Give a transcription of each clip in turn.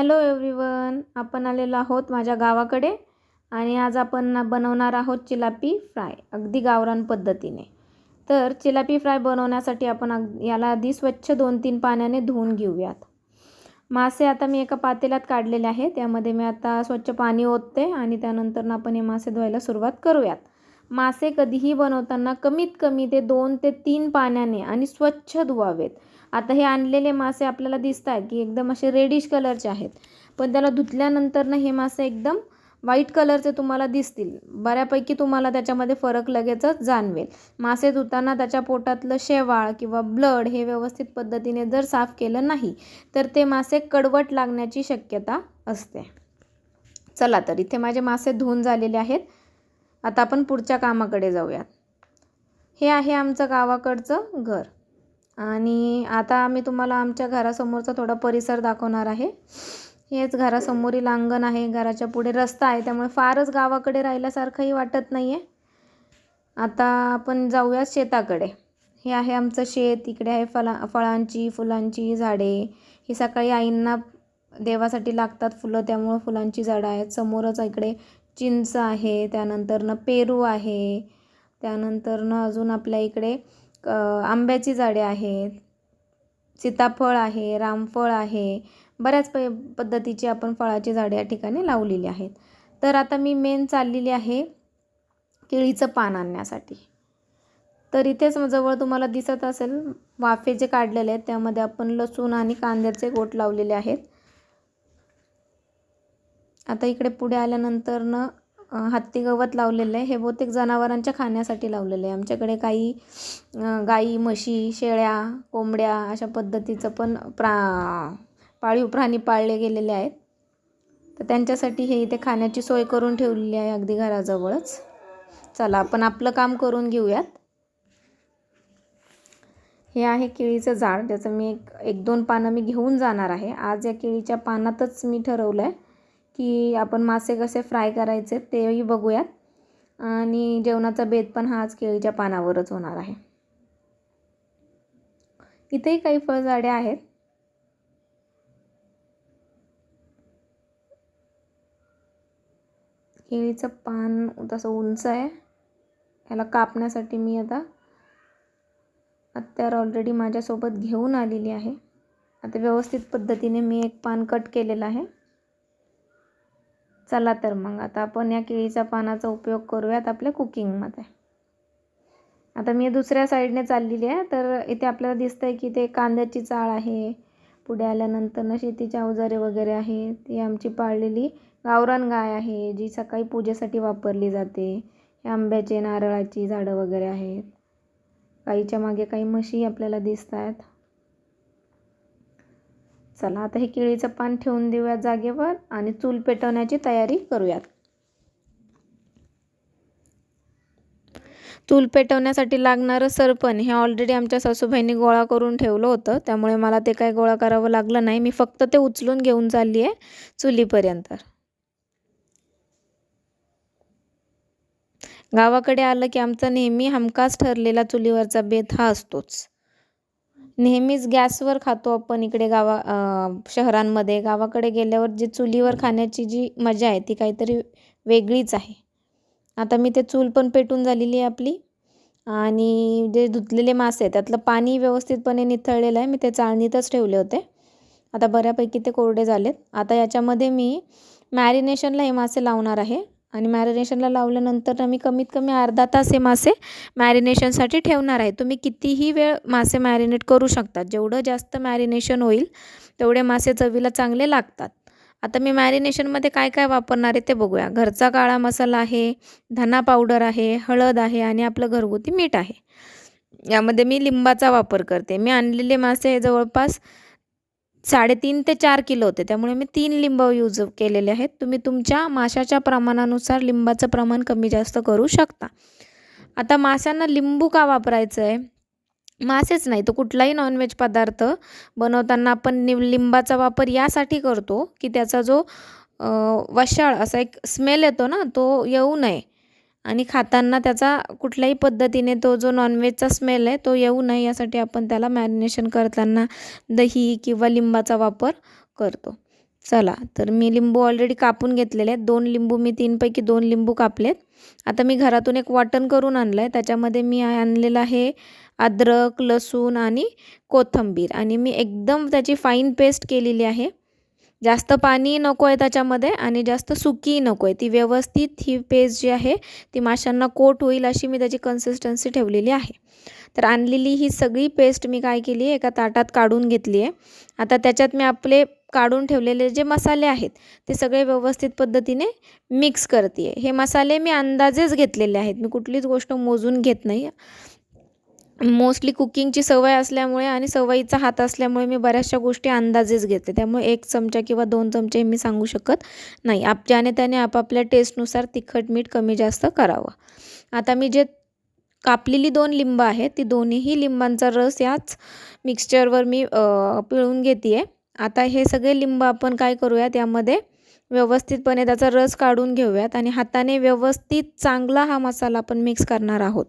Hello everyone आपण आलेलो आहोत माझ्या गावाकडे आणि आज आपण बनवणार आहोत चिलापी फ्राय अगदी गावरान पद्धतीने. तर चिलापी फ्राय बनवण्यासाठी आपण अग याला आधी स्वच्छ दोन तीन पाण्याने धुवून घेऊयात. मासे आता मी एका पातेल्यात काढलेले आहे त्यामध्ये मी आता स्वच्छ पाणी ओतते आणि त्यानंतर आपण हे मासे धुवायला सुरुवात करूयात. मासे कधीही बनवताना कमीत कमी ते दोन ते तीन पाण्याने आणि स्वच्छ धुवावेत. आता हे आणलेले मासे आपल्याला दिसत आहेत की एकदम असे रेडिश कलरचे आहेत. पण त्याला धुतल्यानंतर ना हे मासे एकदम व्हाईट कलरचे तुम्हाला दिसतील. बऱ्यापैकी तुम्हाला त्याच्यामध्ये फरक लगेचच जाणवेल. मासे धुताना त्याच्या पोटातलं शेवाळ किंवा ब्लड हे व्यवस्थित पद्धतीने जर साफ केलं नाही तर ते मासे कडवट लागण्याची शक्यता असते. चला तर इथे माझे मासे धुवून झालेले आहेत. आता आपण पुढच्या कामाकडे जाऊयात. हे आहे आमचं गावाकडचं घर. आणि आता आम्ही तुम्हाला आमच्या घरासमोरचा थोडा परिसर दाखवणार आहे. हेच घरासमोरील अंगण आहे. घराच्या पुढे रस्ता आहे. त्यामुळे फारच गावाकडे राहिल्यासारखंही वाटत नाही आहे आता आपण जाऊया शेताकडे. हे आहे आमचं शेत. इकडे आहे फला फळांची फुलांची झाडे. ही सकाळी आईंना देवासाठी लागतात फुलं. त्यामुळं फुलांची झाडं आहेत. समोरच इकडे चिंच आहे त्यानंतरनं पेरू आहे त्यानंतरनं अजून आपल्या इकडे आंब्याची झाडे आहेत सीताफळ आहे रामफळ आहे बऱ्याच प पद्धतीची आपण फळाची झाडे या ठिकाणी लावलेली आहेत. तर आता मी मेन चाललेली आहे केळीचं पान आणण्यासाठी. तर इथेच जवळ तुम्हाला दिसत असेल वाफे जे काढलेले आहेत त्यामध्ये आपण लसूण आणि कांद्याचे गोट लावलेले आहेत. आता इकडे पुढे आल्यानंतरनं हत्ती गवत लावलेलं आहे. हे बहुतेक जनावरांच्या खाण्यासाठी लावलेलं आहे. आमच्याकडे काही गाई म्हशी शेळ्या कोंबड्या अशा पद्धतीचं पण प्रा पाळीव प्राणी पाळले गेलेले आहेत. तर त्यांच्यासाठी हे इथे खाण्याची सोय करून ठेवलेली आहे अगदी घराजवळच. चला आपण आपलं काम करून घेऊयात. हे आहे केळीचं झाड ज्याचं मी एक एक दोन पानं मी घेऊन जाणार आहे. आज या केळीच्या पानातच मी ठरवलं आहे की आपण मासे कसे फ्राय करायचे तेही बघूयात. आणि जेवणाचा बेत पण हा आज केळीच्या पानावरच होणार आहे. इथेही काही फळझाडे आहेत. केळीचं पान तसं उंच आहे. याला कापण्यासाठी मी आता हत्यार ऑलरेडी माझ्यासोबत घेऊन आलेली आहे. आता व्यवस्थित पद्धतीने मी एक पान कट केलेलं आहे. चला तर मग. आता आपण या केळीच्या पानाचा उपयोग करूयात आपल्या कुकिंगमध्ये. आता मी दुसऱ्या साईडने चाललेली आहे तर इथे आपल्याला दिसतं आहे की ते कांद्याची चाळ आहे. पुढे आल्यानंतर ना शेतीचे अवजारे वगैरे आहेत. ती आमची पाळलेली गावरान गाय आहे जी सकाळी पूजेसाठी वापरली जाते. आंब्याचे नारळाची झाडं वगैरे आहेत. गाईच्या मागे काही म्हशी आपल्याला दिसत आहेत चला आता हे केळीचं पान ठेवून देऊया जागेवर आणि चूल पेटवण्याची तयारी करूयात. चूल पेटवण्यासाठी लागणारं सरपण हे ऑलरेडी आमच्या सासूबाईंनी गोळा करून ठेवलं होतं. त्यामुळे मला ते काय गोळा करावं लागलं नाही. मी फक्त ते उचलून घेऊन चालली आहे चुलीपर्यंत. गावाकडे आलं की आमचा नेहमी हमखास ठरलेला चुलीवरचा बेत हा असतोच. नेहमीच गॅसवर खातो आपण इकडे गावा शहरांमध्ये. गावाकडे गेल्यावर जी चुलीवर खाण्याची जी मजा आहे ती काहीतरी वेगळीच आहे. आता मी ते चूल पण पेटून झालेली आहे आपली. आणि जे धुतलेले मासे त्यातलं पाणी व्यवस्थितपणे निथळलेलं आहे. मी ते चाळणीतच ठेवले होते. आता बऱ्यापैकी ते कोरडे झालेत. आता याच्यामध्ये मी मॅरिनेशनला हे मासे लावणार आहे. आणि मॅरिनेशनला लावल्यानंतर मी कमीत कमी अर्धा तास हे मासे मॅरिनेशनसाठी ठेवणार आहे. तुम्ही कितीही वेळ मासे मॅरिनेट करू शकता. जेवढं जास्त मॅरिनेशन होईल तेवढे मासे चवीला चांगले लागतात. आता मी मॅरिनेशनमध्ये काय काय वापरणार आहे ते बघूया. घरचा काळा मसाला आहे धना पावडर आहे हळद आहे आणि आपलं घरगुती मीठ आहे. यामध्ये मी लिंबाचा वापर करते. मी आणलेले मासे हे जवळपास साडेतीन ते चार किलो होते. त्यामुळे मी तीन लिंब यूज केलेले आहेत. तुम्ही तुमच्या माशाच्या प्रमाणानुसार लिंबाचं प्रमाण कमी जास्त करू शकता. आता माशांना लिंबू का वापरायचं आहे? मासेच नाही तर कुठलाही नॉनव्हेज पदार्थ बनवताना आपण नि लिंबाचा वापर यासाठी करतो की त्याचा जो वशाळ असा एक स्मेल येतो ना तो येऊ नये. आणि खाताना त्याचा कुठल्याही पद्धतीने तो जो नॉनव्हेजचा स्मेल आहे तो येऊ नये यासाठी आपण त्याला मॅरिनेशन करताना दही किंवा लिंबाचा वापर करतो. चला तर मी लिंबू ऑलरेडी कापून घेतलेले आहेत. दोन लिंबू मी तीनपैकी दोन लिंबू कापलेत. आता मी घरातून एक वाटण करून आणलं आहे त्याच्यामध्ये मी आणलेलं आहे अद्रक लसूण आणि कोथिंबीर. आणि मी एकदम त्याची फाईन पेस्ट केलेली आहे. जास्त पाणी नको आहे त्याच्यामध्ये आणि जास्त सुकी नको आहे. ती व्यवस्थित ही पेस्ट जी आहे ती माशांना कोट होईल अशी मी त्याची कन्सिस्टन्सी ठेवलेली आहे. तर आणलेली ही सगळी पेस्ट मी काय केली आहे? एका ताटात काढून घेतली आहे. आता त्याच्यात मी आपले काढून ठेवलेले जे मसाले आहेत ते सगळे व्यवस्थित पद्धतीने मिक्स करते आहे. हे मसाले मी अंदाजेच घेतलेले आहेत. मी कुठलीच गोष्ट मोजून घेत नाही. मोस्टली कुकिंगची सवय असल्यामुळे आणि सवयीचा हात असल्यामुळे मी बऱ्याचशा गोष्टी अंदाजेच घेते. त्यामुळे एक चमचा किंवा दोन चमचे मी सांगू शकत नाही. आप ज्याने त्याने आपापल्या टेस्टनुसार तिखट मीठ कमी जास्त करावं. आता मी जे कापलेली दोन लिंब आहेत ती दोन्हीही लिंबांचा रस याच मिक्सचरवर मी पिळून घेते आहे आता हे सगळे लिंब आपण काय करूयात? यामध्ये व्यवस्थितपणे त्याचा रस काढून घेऊयात आणि हाताने व्यवस्थित चांगला हा मसाला आपण मिक्स करणार आहोत.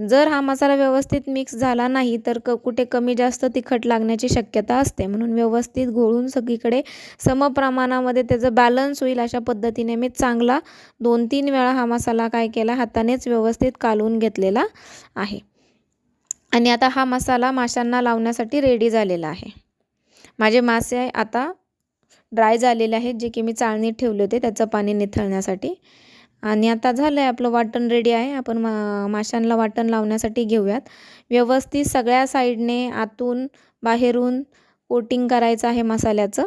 जर हा मसाला व्यवस्थित मिक्स झाला नाही तर क कुठे कमी जास्त तिखट लागण्याची शक्यता असते. म्हणून व्यवस्थित घोळून सगळीकडे समप्रमाणामध्ये त्याचं बॅलन्स होईल अशा पद्धतीने मी चांगला दोन तीन वेळा हा मसाला काय केला हातानेच व्यवस्थित कालवून घेतलेला आहे. आणि आता हा मसाला माशांना लावण्यासाठी रेडी झालेला आहे. माझे मासे आता ड्राय झालेले आहेत जे की मी चाळणीत ठेवले होते त्याचं पाणी निथळण्यासाठी. आणि आता झालं आहे आपलं वाटण रेडी आहे. आपण मा माशांना वाटण लावण्यासाठी घेऊयात. व्यवस्थित सगळ्या साईडने आतून बाहेरून कोटिंग करायचं आहे मसाल्याचं.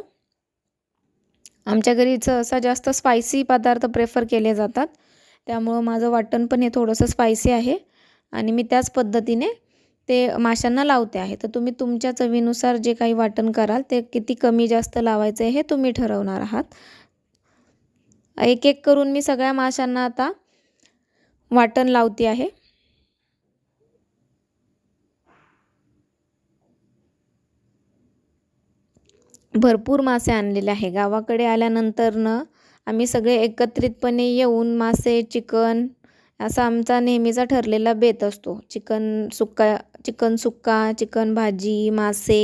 आमच्या घरी सहसा जास्त स्पायसी पदार्थ प्रेफर केले जातात. त्यामुळं माझं वाटण पण हे थोडंसं स्पायसी आहे. आणि मी त्याच पद्धतीने ते माशांना लावते आहे. तर तुम्ही तुमच्या चवीनुसार जे काही वाटण कराल ते किती कमी जास्त लावायचं आहे हे तुम्ही ठरवणार आहात. एक एक करून मी सगळ्या माशांना आता वाटण लावते आहे. भरपूर मासे आणलेले आहे. गावाकडे आल्यानंतरनं आम्ही सगळे एकत्रितपणे येऊन मासे चिकन असा आमचा नेहमीचा ठरलेला बेत असतो. चिकन सुक्का चिकन सुक्का चिकन भाजी मासे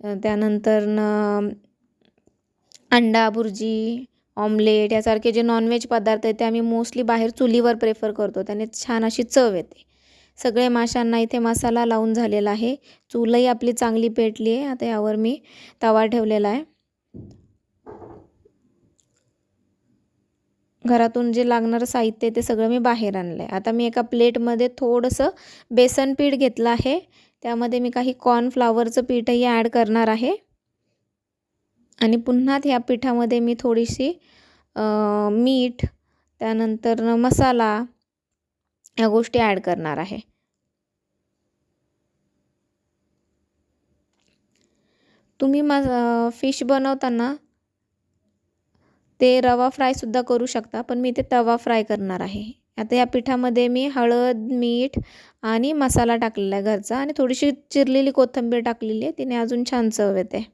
त्यानंतरनं अंडा भुर्जी ऑमलेट यासारखे जे नॉनव्हेज पदार्थ आहेत ते आम्ही मोस्टली बाहेर चुलीवर प्रेफर करतो. त्याने छान अशी चव येते. सगळे माशांना इथे मसाला लावून झालेला आहे. चूलही आपली चांगली पेटली आहे. आता यावर मी तवा ठेवलेला आहे. घरातून जे लागणारं साहित्य ते सगळं मी बाहेर आणलं आहे आता मी एका प्लेटमध्ये थोडंसं बेसन पीठ घेतलं आहे. त्यामध्ये मी काही कॉर्नफ्लावरचं पीठही ॲड करणार आहे. आणि पुन्हा ह्या पिठामध्ये मी थोडीशी मीठ त्यानंतर मसाला ह्या गोष्टी ॲड करणार आहे. तुम्ही मा फिश बनवताना ते रवा फ्रायसुद्धा करू शकता पण मी ते तवा फ्राय करणार आहे. आता या पिठामध्ये मी हळद मीठ आणि मसाला टाकलेला आहे घरचा आणि थोडीशी चिरलेली कोथिंबीर टाकलेली आहे तिने अजून छान चव येते.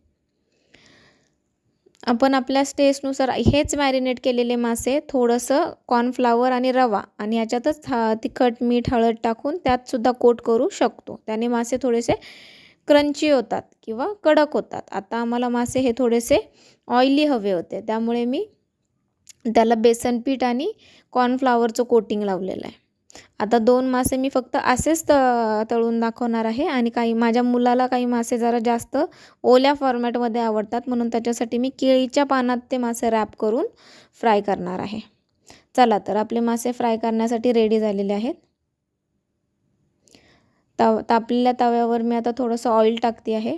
आपण आपल्या टेस्टनुसार हेच मॅरिनेट केलेले मासे थोडंसं कॉर्नफ्लावर आणि रवा आणि याच्यातच हा तिखट मीठ हळद टाकून त्यातसुद्धा कोट करू शकतो. त्याने मासे थोडेसे क्रंची होतात किंवा कडक होतात. आता आम्हाला मासे हे थोडेसे ऑइली हवे होते. त्यामुळे मी त्याला बेसन पीठ आणि कॉर्नफ्लावरचं कोटिंग लावलेलं आहे. आता दोन मासे मी फक्त असेच त तळून दाखवणार आहे आणि काही माझ्या मुलाला काही मासे जरा जास्त ओल्या फॉर्मॅटमध्ये आवडतात म्हणून त्याच्यासाठी मी केळीच्या पानात ते मासे रॅप करून फ्राय करणार आहे. चला तर आपले मासे फ्राय करण्यासाठी रेडी झालेले आहेत. तव तापलेल्या तव्यावर मी आता थोडंसं ऑइल टाकते आहे.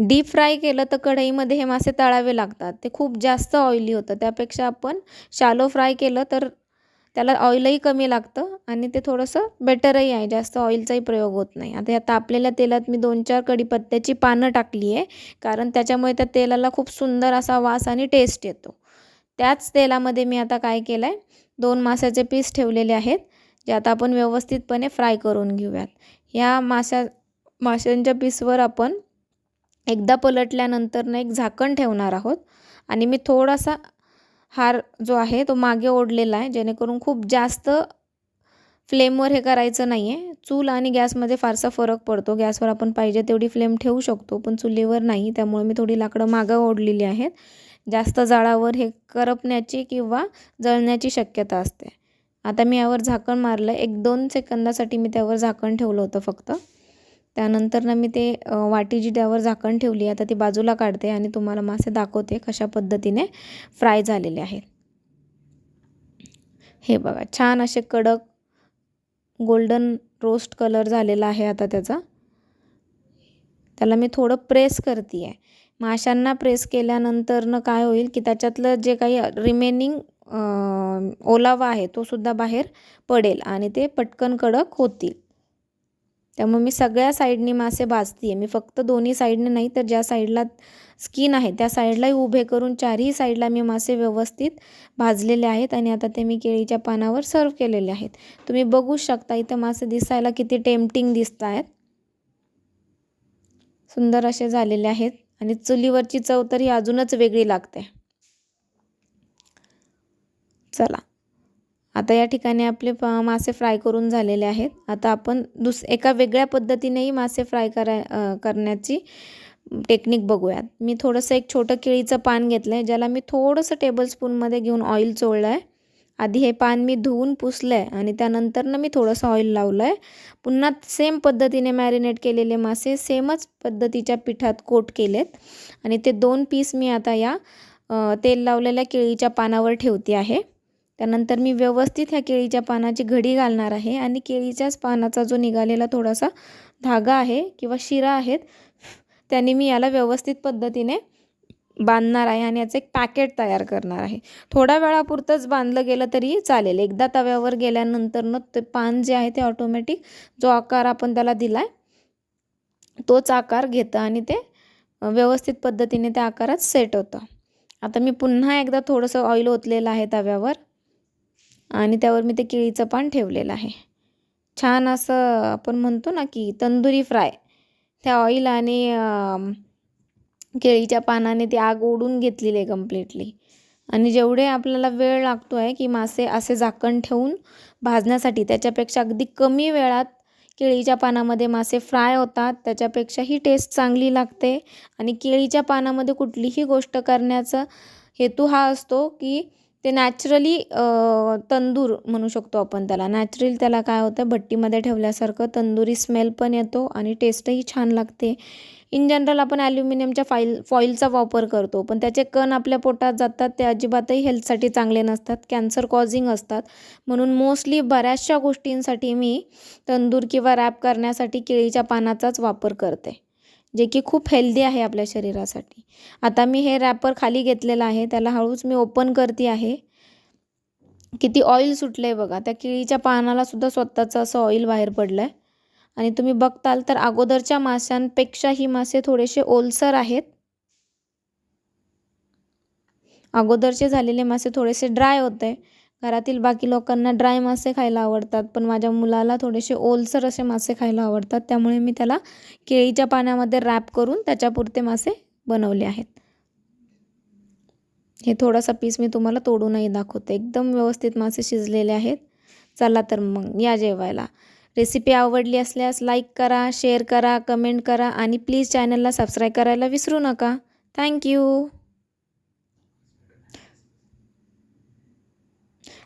डीप फ्राय केलं तर कढईमध्ये हे मासे तळावे लागतात. ते खूप जास्त ऑइली होतं. त्यापेक्षा आपण शालो फ्राय केलं तर त्याला ऑइलही कमी लागतं आणि ते थोडंसं बेटरही आहे. जास्त ऑइलचाही प्रयोग होत नाही. आता या तापलेल्या तेलात मी दोन चार कढीपत्त्याची पानं टाकली आहे कारण त्याच्यामुळे त्या तेलाला खूप सुंदर असा वास आणि टेस्ट येतो. त्याच तेलामध्ये मी आता काय केलं आहे दोन माशाचे पीस ठेवलेले आहेत जे आता आपण व्यवस्थितपणे फ्राय करून घेऊयात. ह्या माशा माशांच्या पीसवर आपण एकदा पलटल्यानंतर एक झाकण ठेवणार आहोत आणि मी थोडासा हार जो आहे तो मागे ओढलेला आहे. जेणेकरून खूप जास्त फ्लेमवर हे करायचं नाही आहे चूल आणि गॅसमध्ये फारसा फरक पडतो. गॅसवर आपण पाहिजे तेवढी फ्लेम ठेवू शकतो पण चुलीवर नाही. त्यामुळे मी थोडी लाकडं मागं ओढलेली आहेत. जास्त जाळावर हे करपण्याची किंवा जळण्याची शक्यता असते. आता मी यावर झाकण मारलं. एक दोन सेकंदासाठी मी त्यावर झाकण ठेवलं होतं फक्त. त्यानंतर ना मी ते वाटी जी त्यावर झाकण ठेवली. आता ती बाजूला काढते आणि तुम्हाला मासे दाखवते कशा पद्धतीने फ्राय झालेले आहेत. हे बघा छान असे कडक गोल्डन रोस्ट कलर झालेला आहे आता त्याचा. त्याला मी थोडं प्रेस करते आहे माशांना प्रेस केल्यानंतरनं काय होईल की त्याच्यातलं जे काही रिमेनिंग ओलावा आहे तो सुद्धा बाहेर पडेल आणि ते पटकन कडक होतील. त्यामुळे मी सगळ्या साईडनी मासे भाजते आहे मी फक्त दोन्ही साईडने नाही तर ज्या साईडला स्किन आहे त्या साईडलाही उभे करून चारही साईडला मी मासे व्यवस्थित भाजलेले आहेत आणि आता ते मी केळीच्या पानावर सर्व केलेले आहेत. तुम्ही बघू शकता इथं मासे दिसायला किती टेम्पटिंग दिसत आहेत सुंदर असे झालेले आहेत आणि चुलीवरची चव तरी अजूनच वेगळी लागते. चला. आता या ठिकाणी आपले मासे फ्राय करून झालेले आहेत. आता आपण दुस एका वेगळ्या पद्धतीनेही मासे फ्राय करा करण्याची टेक्निक बघूयात. मी थोडंसं एक छोटं केळीचं पान घेतलं आहे ज्याला मी थोडंसं टेबलस्पूनमध्ये घेऊन ऑइल चोळलं आहे आधी हे पान मी धुवून पुसलं आहे आणि त्यानंतरनं मी थोडंसं ऑइल लावलं आहे पुन्हा सेम पद्धतीने मॅरिनेट केलेले मासे सेमच पद्धतीच्या पिठात कोट केलेत. आणि ते दोन पीस मी आता या तेल लावलेल्या केळीच्या पानावर ठेवते आहे. त्यानंतर मी व्यवस्थित ह्या केळीच्या पानाची घडी घालणार आहे आणि केळीच्याच पानाचा जो निघालेला थोडासा धागा आहे किंवा शिरा आहेत त्याने मी याला व्यवस्थित पद्धतीने बांधणार आहे आणि याचं एक पॅकेट तयार करणार आहे. थोड्या वेळापुरतंच बांधलं गेलं तरी चालेल. एकदा तव्यावर गेल्यानंतरनं ते पान जे आहे ते ऑटोमॅटिक जो आकार आपण त्याला दिला आहे तोच आकार घेतं आणि ते व्यवस्थित पद्धतीने त्या आकारात सेट होतं. आता मी पुन्हा एकदा थोडंसं ऑइल ओतलेलं आहे तव्यावर. आणि त्यावर मी ते केळीचं पान ठेवलेलं आहे. छान असं आपण म्हणतो ना की तंदुरी फ्राय. त्या ऑइल आणि केळीच्या पानाने ती आग ओढून घेतलेली आहे कम्प्लिटली आणि जेवढे आपल्याला वेळ लागतो आहे की मासे असे झाकण ठेवून भाजण्यासाठी त्याच्यापेक्षा अगदी कमी वेळात केळीच्या पानामध्ये मासे फ्राय होतात त्याच्यापेक्षा ही टेस्ट चांगली लागते. आणि केळीच्या पानामध्ये कुठलीही गोष्ट करण्याचा हेतू हा असतो की ते नॅचरली तंदूर म्हणू शकतो आपण त्याला. नॅचरली त्याला काय होतं भट्टीमध्ये ठेवल्यासारखं तंदुरी स्मेल पण येतो आणि टेस्टही छान लागते. इन जनरल आपण ॲल्युमिनियमच्या फाईल फॉईलचा वापर करतो पण त्याचे कण आपल्या पोटात जातात ते अजिबातही हेल्थसाठी चांगले नसतात कॅन्सर कॉझिंग असतात. म्हणून मोस्टली बऱ्याचशा गोष्टींसाठी मी तंदूर किंवा रॅप करण्यासाठी केळीच्या पानाचाच वापर करते. जे की खूप हेल्दी आहे आपल्या शरीरासाठी. आता मी हे रॅपर खाली घेतलेलं आहे त्याला हळूच मी ओपन करते आहे. किती ऑइल सुटलं आहे बघा त्या केळीच्या पानाला सुद्धा स्वतःचं असं ऑइल बाहेर पडलं आहे आणि तुम्ही बघताल तर अगोदरच्या माशांपेक्षा ही मासे थोडेसे ओलसर आहेत. अगोदरचे झालेले मासे थोडेसे ड्राय होते. घरातील बाकी लोकांना ड्राय मासे खायला आवडतात पण माझ्या मुलाला थोडेसे ओलसर असे मासे खायला आवडतात. त्यामुळे मी त्याला केळीच्या पाण्यामध्ये रॅप करून त्याच्यापुरते मासे बनवले आहेत. हे थोडासा पीस मी तुम्हाला तोडूनही दाखवते. एकदम व्यवस्थित मासे शिजलेले आहेत. चला तर मग या जेवायला. रेसिपी आवडली असल्यास लाईक करा शेअर करा कमेंट करा आणि प्लीज चॅनलला सबस्क्राईब करायला विसरू नका. थँक्यू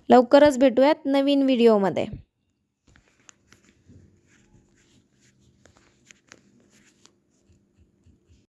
लवकरच भेटूयात नवीन व्हिडिओमध्ये.